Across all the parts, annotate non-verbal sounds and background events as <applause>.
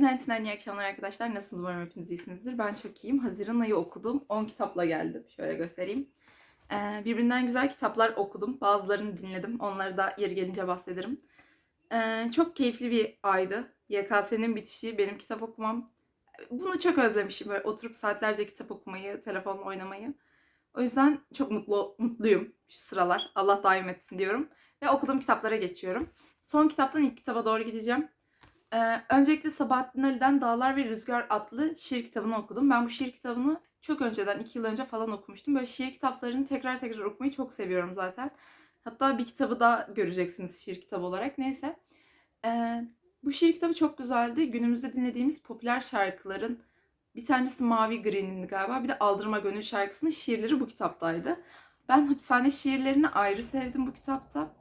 Günaydın, iyi akşamlar arkadaşlar. Nasılsınız? Umarım hepiniz iyisinizdir. Ben çok iyiyim. Haziran ayı okudum. 10 kitapla geldim. Şöyle göstereyim. Ee, birbirinden güzel kitaplar okudum. Bazılarını dinledim. Onları da yeri gelince bahsederim. Ee, çok keyifli bir aydı. YKS'nin bitişi, benim kitap okumam. Bunu çok özlemişim. Böyle oturup saatlerce kitap okumayı, telefonla oynamayı. O yüzden çok mutlu mutluyum şu sıralar. Allah daim etsin diyorum. Ve okuduğum kitaplara geçiyorum. Son kitaptan ilk kitaba doğru gideceğim. Ee, öncelikle Sabahattin Ali'den Dağlar ve Rüzgar adlı şiir kitabını okudum. Ben bu şiir kitabını çok önceden, iki yıl önce falan okumuştum. Böyle şiir kitaplarını tekrar tekrar okumayı çok seviyorum zaten. Hatta bir kitabı daha göreceksiniz şiir kitabı olarak. Neyse. Ee, bu şiir kitabı çok güzeldi. Günümüzde dinlediğimiz popüler şarkıların bir tanesi Mavi Green'indi galiba. Bir de Aldırma Gönül şarkısının şiirleri bu kitaptaydı. Ben hapishane şiirlerini ayrı sevdim bu kitapta.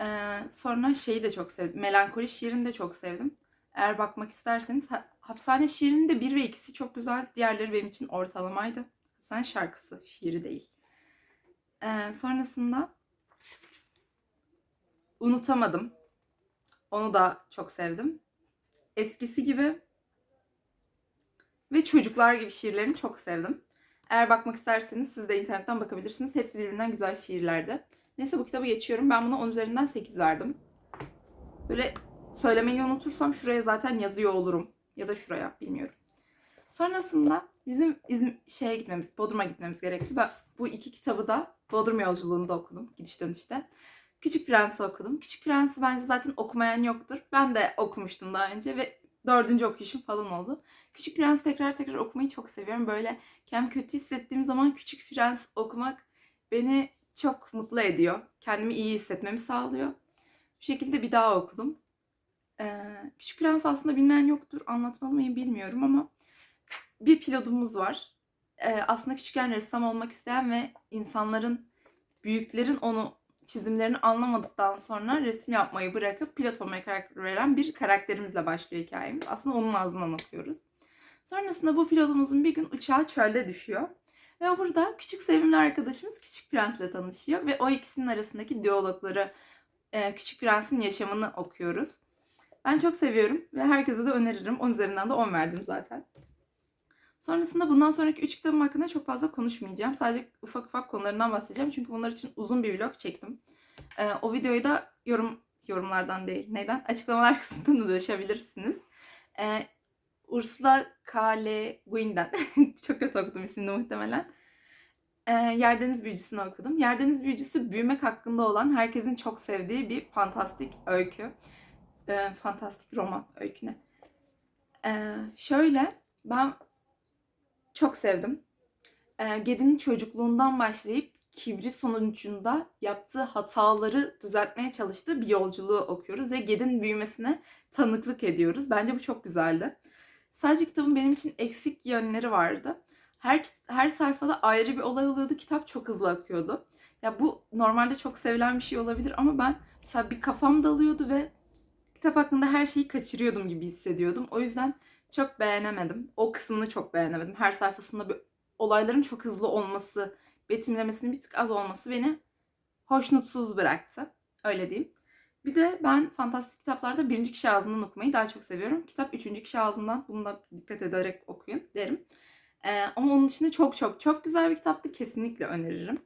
Ee, sonra şeyi de çok sevdim. Melankoli şiirini de çok sevdim. Eğer bakmak isterseniz ha- Hapishane şiirinin de 1 ve 2'si çok güzel. Diğerleri benim için ortalamaydı. Hapishane şarkısı, şiiri değil. Ee, sonrasında Unutamadım. Onu da çok sevdim. Eskisi gibi ve Çocuklar gibi şiirlerini çok sevdim. Eğer bakmak isterseniz siz de internetten bakabilirsiniz. Hepsi birbirinden güzel şiirlerdi. Neyse bu kitabı geçiyorum. Ben buna 10 üzerinden 8 verdim. Böyle söylemeyi unutursam şuraya zaten yazıyor olurum. Ya da şuraya bilmiyorum. Sonrasında bizim İzm şeye gitmemiz, Bodrum'a gitmemiz gerekti. Ben bu iki kitabı da Bodrum yolculuğunda okudum. Gidiş dönüşte. Küçük Prens'i okudum. Küçük Prens'i bence zaten okumayan yoktur. Ben de okumuştum daha önce ve dördüncü okuyuşum falan oldu. Küçük Prens tekrar tekrar okumayı çok seviyorum. Böyle kendimi kötü hissettiğim zaman Küçük Prens okumak beni çok mutlu ediyor. Kendimi iyi hissetmemi sağlıyor. Bu şekilde bir daha okudum. Ee, Küçük Prens aslında bilmeyen yoktur. Anlatmalı mıyım bilmiyorum ama bir pilotumuz var. Ee, aslında küçükken ressam olmak isteyen ve insanların, büyüklerin onu çizimlerini anlamadıktan sonra resim yapmayı bırakıp pilot olmaya karar veren bir karakterimizle başlıyor hikayemiz. Aslında onun ağzından okuyoruz. Sonrasında bu pilotumuzun bir gün uçağı çölde düşüyor. Ve burada küçük sevimli arkadaşımız Küçük Prens'le tanışıyor. Ve o ikisinin arasındaki diyalogları, e, Küçük Prens'in yaşamını okuyoruz. Ben çok seviyorum ve herkese de öneririm. 10 üzerinden de 10 verdim zaten. Sonrasında bundan sonraki 3 kitabım hakkında çok fazla konuşmayacağım. Sadece ufak ufak konularından bahsedeceğim. Çünkü bunlar için uzun bir vlog çektim. E, o videoyu da yorum yorumlardan değil, neyden? Açıklamalar <laughs> kısmında da ulaşabilirsiniz. E, Ursula K. Le Guin'den. <laughs> Çok kötü okudum ismini muhtemelen. Ee, Yerdeniz Büyücüsü'nü okudum. Yerdeniz Büyücüsü büyümek hakkında olan herkesin çok sevdiği bir fantastik öykü. Ee, fantastik roman öyküne. Ee, şöyle ben çok sevdim. Ee, Ged'in çocukluğundan başlayıp kibri sonucunda yaptığı hataları düzeltmeye çalıştığı bir yolculuğu okuyoruz ve Ged'in büyümesine tanıklık ediyoruz. Bence bu çok güzeldi. Sadece kitabın benim için eksik yönleri vardı. Her her sayfada ayrı bir olay oluyordu. Kitap çok hızlı akıyordu. Ya bu normalde çok sevilen bir şey olabilir ama ben mesela bir kafam dalıyordu ve kitap hakkında her şeyi kaçırıyordum gibi hissediyordum. O yüzden çok beğenemedim. O kısmını çok beğenemedim. Her sayfasında bir olayların çok hızlı olması, betimlemesinin bir tık az olması beni hoşnutsuz bıraktı. Öyle diyeyim. Bir de ben fantastik kitaplarda birinci kişi ağzından okumayı daha çok seviyorum. Kitap üçüncü kişi ağzından bunu dikkat ederek okuyun derim. Ee, ama onun dışında çok çok çok güzel bir kitaptı. Kesinlikle öneririm.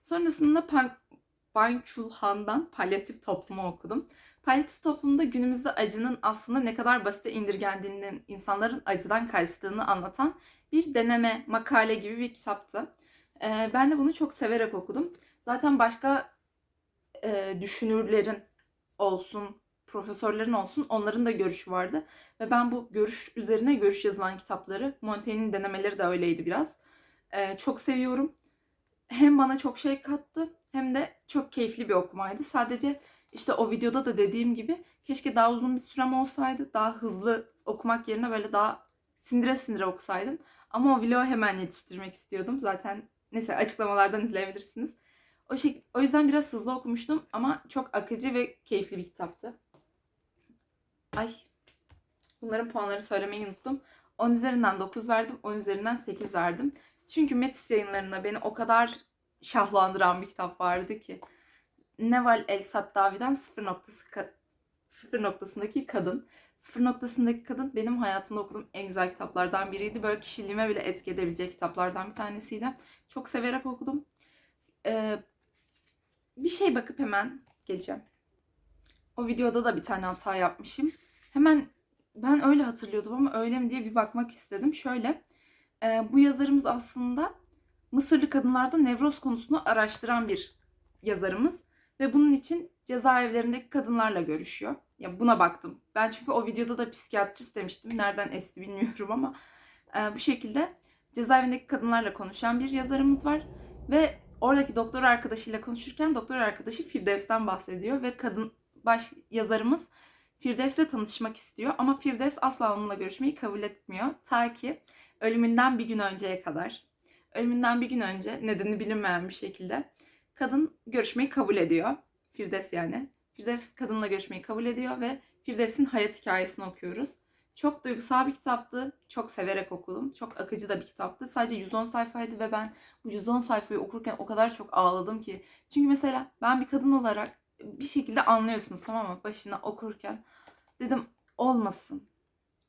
Sonrasında Pan Ban Chulhan'dan Palyatif Toplumu okudum. Palyatif toplumda günümüzde acının aslında ne kadar basite indirgendiğini, insanların acıdan kaçtığını anlatan bir deneme, makale gibi bir kitaptı. Ee, ben de bunu çok severek okudum. Zaten başka e, düşünürlerin olsun, profesörlerin olsun onların da görüşü vardı. Ve ben bu görüş üzerine görüş yazılan kitapları, Montaigne'in denemeleri de öyleydi biraz. E, çok seviyorum. Hem bana çok şey kattı hem de çok keyifli bir okumaydı. Sadece işte o videoda da dediğim gibi keşke daha uzun bir sürem olsaydı. Daha hızlı okumak yerine böyle daha sindire sindire okusaydım. Ama o vlogu hemen yetiştirmek istiyordum. Zaten neyse açıklamalardan izleyebilirsiniz. O, şey, o yüzden biraz hızlı okumuştum ama çok akıcı ve keyifli bir kitaptı. Ay. Bunların puanları söylemeyi unuttum. 10 üzerinden 9 verdim, 10 üzerinden 8 verdim. Çünkü Metis yayınlarında beni o kadar şahlandıran bir kitap vardı ki. Neval El Sattavi'den Sıfır noktasındaki kadın. Sıfır noktasındaki kadın benim hayatımda okuduğum en güzel kitaplardan biriydi. Böyle kişiliğime bile etki edebilecek kitaplardan bir tanesiydi. Çok severek okudum. Ee, bir şey bakıp hemen geleceğim. O videoda da bir tane hata yapmışım. Hemen ben öyle hatırlıyordum ama öyle mi diye bir bakmak istedim. Şöyle, e, bu yazarımız aslında Mısırlı kadınlarda nevroz konusunu araştıran bir yazarımız ve bunun için cezaevlerindeki kadınlarla görüşüyor. Ya buna baktım. Ben çünkü o videoda da psikiyatrist demiştim. Nereden esti bilmiyorum ama e, bu şekilde cezaevindeki kadınlarla konuşan bir yazarımız var ve oradaki doktor arkadaşıyla konuşurken doktor arkadaşı Firdevs'ten bahsediyor ve kadın baş yazarımız Firdevs'le tanışmak istiyor ama Firdevs asla onunla görüşmeyi kabul etmiyor. Ta ki ölümünden bir gün önceye kadar. Ölümünden bir gün önce nedeni bilinmeyen bir şekilde kadın görüşmeyi kabul ediyor. Firdevs yani. Firdevs kadınla görüşmeyi kabul ediyor ve Firdevs'in hayat hikayesini okuyoruz. Çok duygusal bir kitaptı. Çok severek okudum. Çok akıcı da bir kitaptı. Sadece 110 sayfaydı ve ben bu 110 sayfayı okurken o kadar çok ağladım ki. Çünkü mesela ben bir kadın olarak bir şekilde anlıyorsunuz tamam mı? Başına okurken dedim olmasın.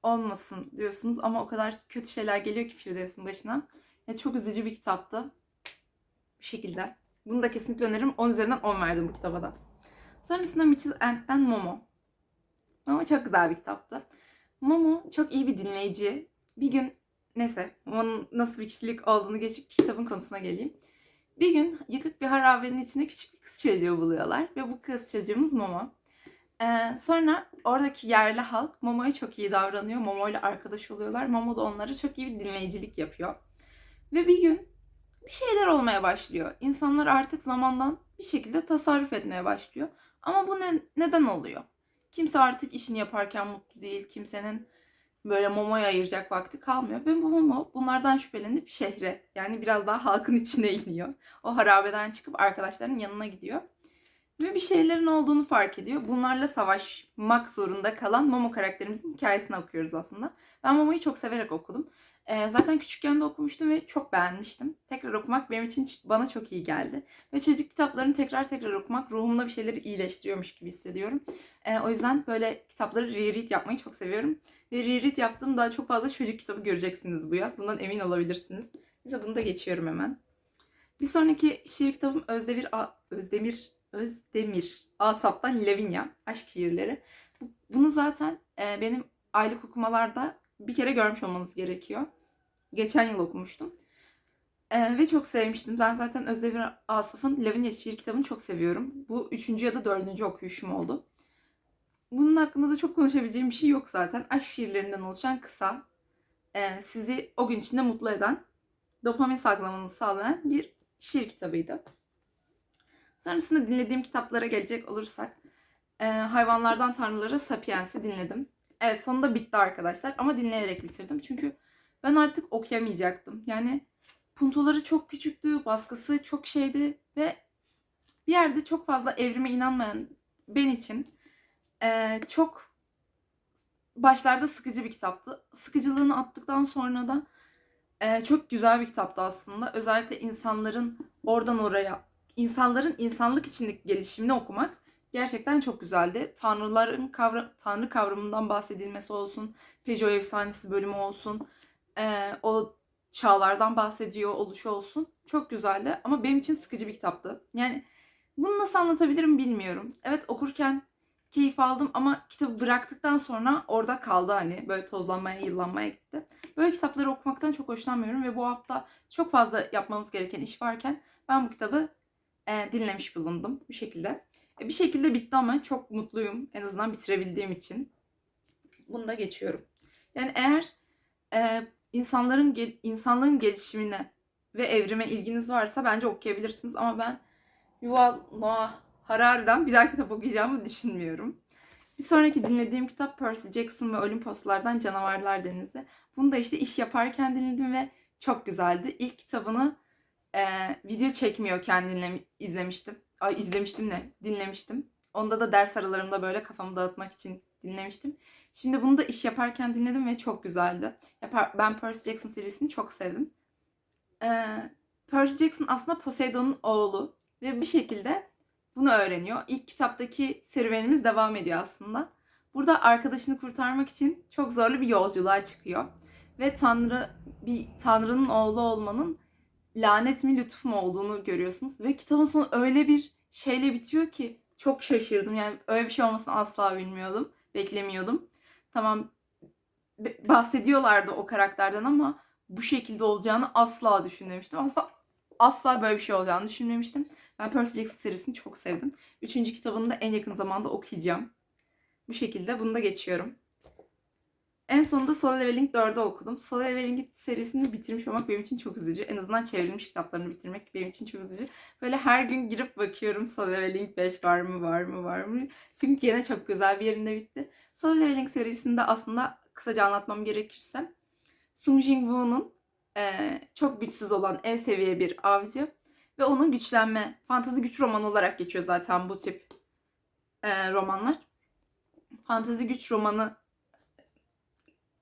Olmasın diyorsunuz ama o kadar kötü şeyler geliyor ki Firdevs'in başına. Ya çok üzücü bir kitaptı. Bu şekilde. Bunu da kesinlikle öneririm. 10 üzerinden 10 verdim bu kitaba da. Sonrasında Mitchell Ant'ten Momo. Momo çok güzel bir kitaptı. Momo çok iyi bir dinleyici. Bir gün neyse Momo'nun nasıl bir kişilik olduğunu geçip kitabın konusuna geleyim. Bir gün yıkık bir harabenin içinde küçük bir kız çocuğu buluyorlar ve bu kız çocuğumuz Momo. Ee, sonra oradaki yerli halk Momo'ya çok iyi davranıyor. Momo ile arkadaş oluyorlar. Momo da onlara çok iyi bir dinleyicilik yapıyor. Ve bir gün bir şeyler olmaya başlıyor. İnsanlar artık zamandan bir şekilde tasarruf etmeye başlıyor. Ama bu ne, neden oluyor? Kimse artık işini yaparken mutlu değil. Kimsenin böyle Momo'ya ayıracak vakti kalmıyor. Ve Momo bunlardan şüphelenip şehre yani biraz daha halkın <laughs> içine iniyor. O harabeden çıkıp arkadaşlarının yanına gidiyor. Ve bir şeylerin olduğunu fark ediyor. Bunlarla savaşmak zorunda kalan Momo karakterimizin hikayesini okuyoruz aslında. Ben Momo'yu çok severek okudum. Ee, zaten küçükken de okumuştum ve çok beğenmiştim. Tekrar okumak benim için bana çok iyi geldi. Ve çocuk kitaplarını tekrar tekrar okumak ruhumda bir şeyleri iyileştiriyormuş gibi hissediyorum. Ee, o yüzden böyle kitapları reread yapmayı çok seviyorum. Ve reread yaptığım daha çok fazla çocuk kitabı göreceksiniz bu yaz. Bundan emin olabilirsiniz. Neyse bunu da geçiyorum hemen. Bir sonraki şiir kitabım Özdemir A Özdemir Özdemir Asap'tan Lavinia Aşk Şiirleri. Bu- Bunu zaten e, benim aylık okumalarda bir kere görmüş olmanız gerekiyor. Geçen yıl okumuştum. E, ve çok sevmiştim. Ben zaten Özdemir Asaf'ın Lavinia şiir kitabını çok seviyorum. Bu üçüncü ya da dördüncü okuyuşum oldu. Bunun hakkında da çok konuşabileceğim bir şey yok zaten. Aşk şiirlerinden oluşan kısa, e, sizi o gün içinde mutlu eden, dopamin salgılamanızı sağlayan bir şiir kitabıydı. Sonrasında dinlediğim kitaplara gelecek olursak, e, Hayvanlardan Tanrılara Sapiens'i dinledim. Evet sonunda bitti arkadaşlar ama dinleyerek bitirdim. Çünkü ben artık okuyamayacaktım. Yani puntoları çok küçüktü, baskısı çok şeydi ve bir yerde çok fazla evrime inanmayan ben için e, çok başlarda sıkıcı bir kitaptı. Sıkıcılığını attıktan sonra da e, çok güzel bir kitaptı aslında. Özellikle insanların oradan oraya, insanların insanlık içindeki gelişimini okumak gerçekten çok güzeldi. Tanrıların kavra tanrı kavramından bahsedilmesi olsun, Peugeot efsanesi bölümü olsun, e, o çağlardan bahsediyor oluşu olsun. Çok güzeldi ama benim için sıkıcı bir kitaptı. Yani bunu nasıl anlatabilirim bilmiyorum. Evet okurken keyif aldım ama kitabı bıraktıktan sonra orada kaldı hani böyle tozlanmaya, yıllanmaya gitti. Böyle kitapları okumaktan çok hoşlanmıyorum ve bu hafta çok fazla yapmamız gereken iş varken ben bu kitabı e, dinlemiş bulundum bu şekilde. Bir şekilde bitti ama çok mutluyum en azından bitirebildiğim için. Bunu da geçiyorum. Yani eğer e, insanların insanlığın gelişimine ve evrime ilginiz varsa bence okuyabilirsiniz ama ben Yuval Noah Harari'den bir daha kitap okuyacağımı düşünmüyorum. Bir sonraki dinlediğim kitap Percy Jackson ve Olimposlardan Canavarlar Denizi. Bunu da işte iş yaparken dinledim ve çok güzeldi. İlk kitabını e, video çekmiyorken dinle, izlemiştim. Ay izlemiştim ne? Dinlemiştim. Onda da ders aralarımda böyle kafamı dağıtmak için dinlemiştim. Şimdi bunu da iş yaparken dinledim ve çok güzeldi. Ben Percy Jackson serisini çok sevdim. Ee, Percy Jackson aslında Poseidon'un oğlu ve bir şekilde bunu öğreniyor. İlk kitaptaki serüvenimiz devam ediyor aslında. Burada arkadaşını kurtarmak için çok zorlu bir yolculuğa çıkıyor. Ve Tanrı bir Tanrı'nın oğlu olmanın lanet mi lütuf mu olduğunu görüyorsunuz. Ve kitabın sonu öyle bir şeyle bitiyor ki çok şaşırdım. Yani öyle bir şey olmasını asla bilmiyordum. Beklemiyordum. Tamam bahsediyorlardı o karakterden ama bu şekilde olacağını asla düşünmemiştim. Asla asla böyle bir şey olacağını düşünmemiştim. Ben Percy Jackson serisini çok sevdim. Üçüncü kitabını da en yakın zamanda okuyacağım. Bu şekilde bunu da geçiyorum. En sonunda Solo Leveling 4'ü okudum. Solo Leveling serisini bitirmiş olmak benim için çok üzücü. En azından çevrilmiş kitaplarını bitirmek benim için çok üzücü. Böyle her gün girip bakıyorum Solo Leveling 5 var mı var mı var mı? Çünkü gene çok güzel bir yerinde bitti. Solo Leveling serisinde aslında kısaca anlatmam gerekirse Sung Jin Woo'nun eee, çok güçsüz olan en seviye bir avcı ve onun güçlenme, fantazi güç romanı olarak geçiyor zaten bu tip eee, romanlar. Fantazi güç romanı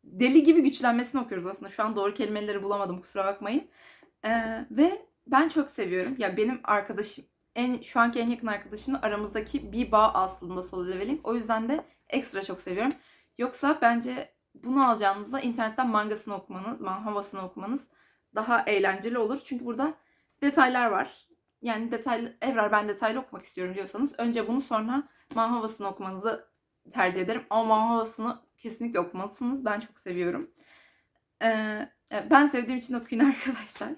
deli gibi güçlenmesini okuyoruz aslında. Şu an doğru kelimeleri bulamadım kusura bakmayın. Eee, ve ben çok seviyorum. Ya benim arkadaşım en şu anki en yakın arkadaşımla aramızdaki bir bağ aslında Solo Leveling. O yüzden de ekstra çok seviyorum. Yoksa bence bunu alacağınızda internetten mangasını okumanız, manhwasını okumanız daha eğlenceli olur. Çünkü burada detaylar var. Yani detaylı, Evrar ben detaylı okumak istiyorum diyorsanız önce bunu sonra manhwasını okumanızı tercih ederim. Ama manhwasını kesinlikle okumalısınız. Ben çok seviyorum. Ee, ben sevdiğim için okuyun <laughs> arkadaşlar.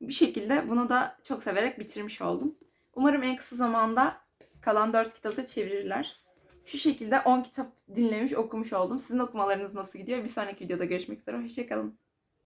Bir şekilde bunu da çok severek bitirmiş oldum. Umarım en kısa zamanda kalan 4 kitabı da çevirirler. Şu şekilde 10 kitap dinlemiş, okumuş oldum. Sizin okumalarınız nasıl gidiyor? Bir sonraki videoda görüşmek üzere. Hoşçakalın.